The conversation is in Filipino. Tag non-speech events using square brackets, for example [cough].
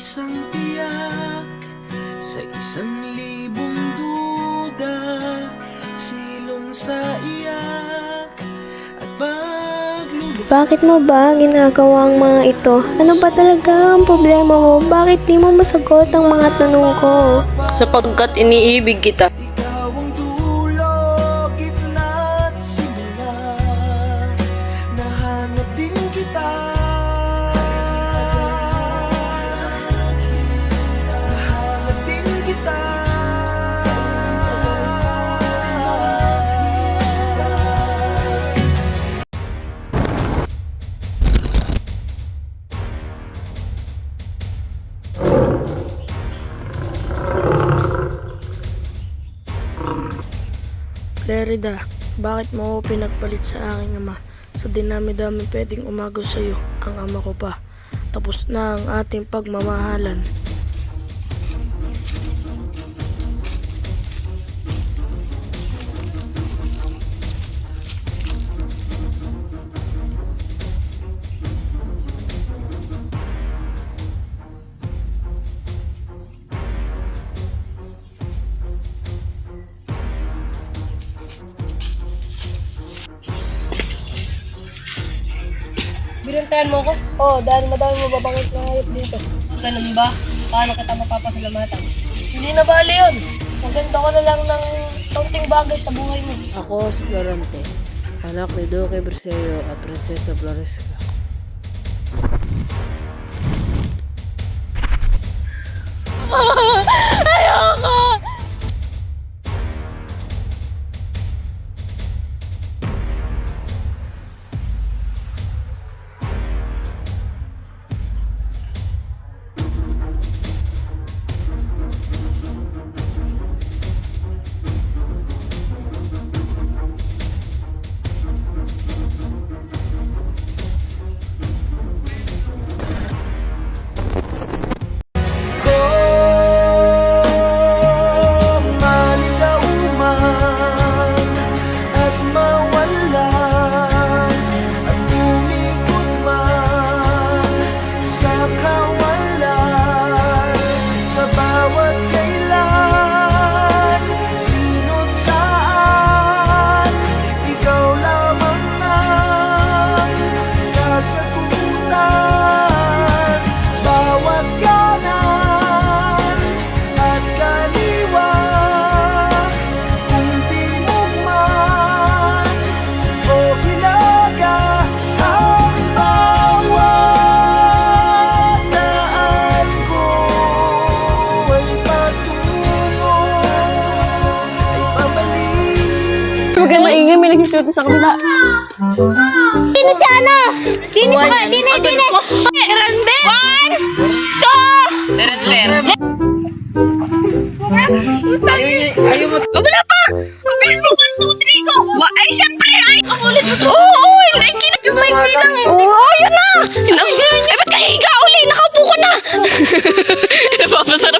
isang tiyak Sa isang libong duda Silong sa iyak At paglulog Bakit mo ba ginagawa ang mga ito? Ano ba talaga ang problema mo? Bakit di mo masagot ang mga tanong ko? Sapagkat iniibig kita Lerida, bakit mo ako pinagpalit sa aking ama? Sa dinami-dami pwedeng umagaw sa iyo, ang ama ko pa. Tapos na ang ating pagmamahalan. Binuntayan mo ko? Oo, dahil madami mo babangit na hayop dito. Ganun ba? Paano kita mapapasalamatan? Hindi na bali yun. Maganda ko na lang ng kaunting bagay sa buhay mo. Ako si Florante, anak ni Duque Berceo at Prinsesa Floresca. Kung [laughs] may nag-shooting sa kabila. Dini si ano? Dini sa kabila. Dini, ano dini. Grande. One, two. Seret ler. Ayaw mo. Wala pa. Ang bilis mo. One, two, three, go. Ay, syempre. Ay, kamulit mo. Oo, oo. Ay, kinag may bilang. Oo, yun na. Ay, ba't kahiga uli? Nakaupo ko na. Napapasarap. [laughs]